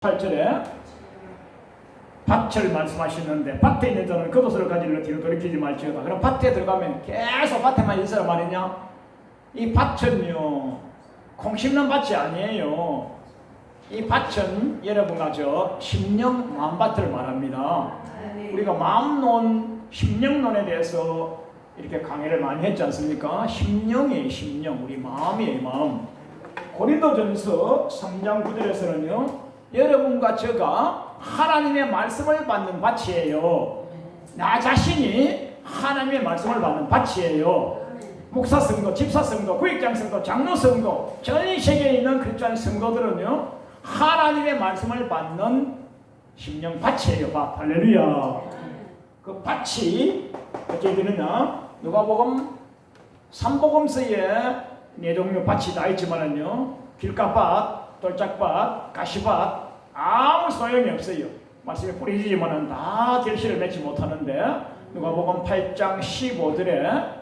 8절에 밭을 말씀하시는데 밭에 있는 자는 겉옷을 가지려 뒤로 돌이키지 말지어다. 그럼 밭에 들어가면 계속 밭에만 있어야 말이냐? 이 밭은요 콩 심는 밭이 아니에요. 이 밭은 여러분과 저 심령 마음밭을 말합니다. 우리가 마음론, 심령론에 대해서 이렇게 강의를 많이 했지 않습니까? 심령이에요, 심령. 우리 마음이에요, 마음. 고린도전서 3장 9절에서는요. 여러분과 제가 하나님의 말씀을 받는 밭이에요. 나 자신이 하나님의 말씀을 받는 밭이에요. 목사 선거, 집사 선거, 구역장 선거, 장로 선거, 전 세계에 있는 크리스천 선거들은요. 하나님의 말씀을 받는 심령 밭이에요. 밭. 할렐루야. 그 밭이 어떻게 되느냐? 누가복음 삼복음서에 네 종류 밭이 다 있지만은요. 길가밭, 돌짝밭, 가시밭 아무 소용이 없어요. 말씀에 뿌리지만은 다 결실을 맺지 못하는데 누가복음 8장 15절에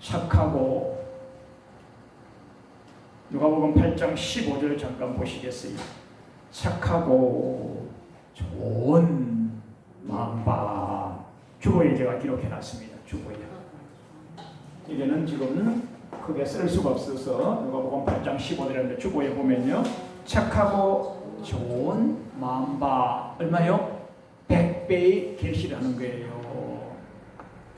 착하고 누가복음 8장 15절 잠깐 보시겠어요. 착하고 좋은 마음바 주보에 제가 기록해 놨습니다. 주보에 이게는 지금 크게 쓸 수가 없어서 누가복음 8장 15절인데 주보에 보면요 착하고 좋은 마음바 얼마요? 100배의 결실하는 거예요.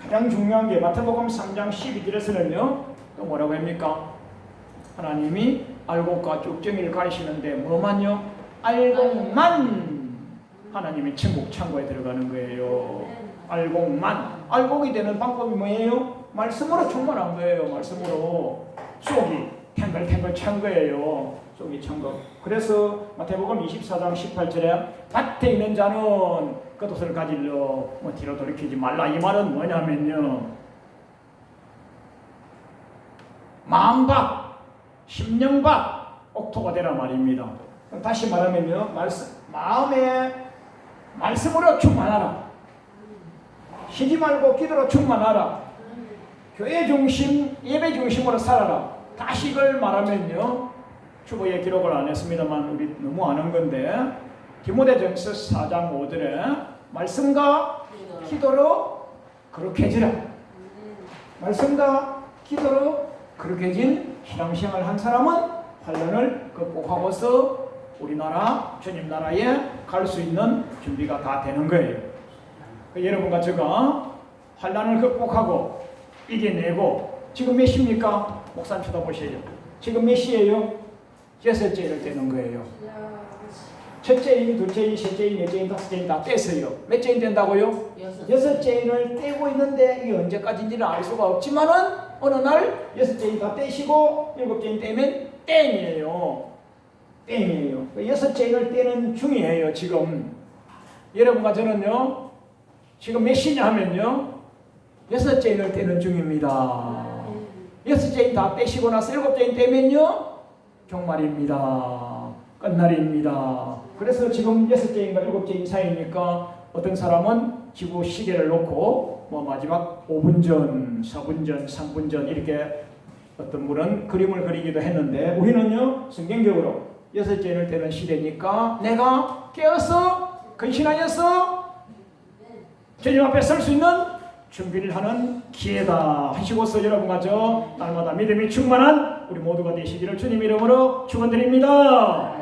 가장 중요한 게 마태복음 3장 12절에서는요 또 뭐라고 합니까? 하나님이 알곡과 쭉정이를 가리시는데 뭐만요? 알곡만 하나님의 천국 창고에 들어가는 거예요. 알곡만 알곡이 되는 방법이 뭐예요? 말씀으로 충만한 거예요. 말씀으로 속이 탱글탱글 찬 거예요. 속이 찬 거. 그래서 마태복음 24장 18절에 밭에 있는 자는 겉옷을 가질러 뭐 뒤로 돌이키지 말라 이 말은 뭐냐면요. 마음밭, 심령밭, 옥토가 되라 말입니다. 다시 말하면요, 말씀, 마음에 말씀으로 충만하라. 쉬지 말고 기도로 충만하라. 교회 중심, 예배 중심으로 살아라. 다시 이걸 말하면요, 주보에 기록을 안 했습니다만 우리 너무 아는 건데 디모데전서 4장 5절에 말씀과 기도로 그렇게 지라. 말씀과 기도로 그렇게 진 신앙생활 한 사람은 환란을 극복하고서 우리나라 주님 나라에 갈 수 있는 준비가 다 되는 거예요. 그 여러분과 제가 환란을 극복하고 이겨내고 지금 몇 시입니까? 목사님 쳐다보셔야죠. 지금 몇 시예요? 여섯 째를 되는 거예요. 첫째인, 둘째인, 셋째인, 넷째인, 다섯째인 다 떼서요. 몇째인 된다고요? 여섯째인을 떼고 있는데 이게 언제까지인지는 알 수가 없지만은 어느 날 여섯째인 다 떼시고 일곱째인 떼면 땡이에요. 땡이에요. 그 여섯째인을 떼는 중이에요. 지금 여러분과 저는요. 지금 몇 시냐 하면요. 여섯째 인을 떼는 중입니다. 여섯째 인 다 떼시고 나서 일곱째 인 떼면요. 종말입니다. 끝날입니다. 그래서 지금 여섯째인가 일곱째 인 사이니까 어떤 사람은 지구 시계를 놓고 뭐 마지막 5분 전, 4분 전, 3분 전 이렇게 어떤 분은 그림을 그리기도 했는데 우리는요 성경적으로 여섯째를 되는 시대니까 내가 깨어서 근신하여서 주님 앞에 설 수 있는 준비를 하는 기회다 하시고서 여러분과 저 날마다 믿음이 충만한 우리 모두가 되시기를 주님 이름으로 축원드립니다.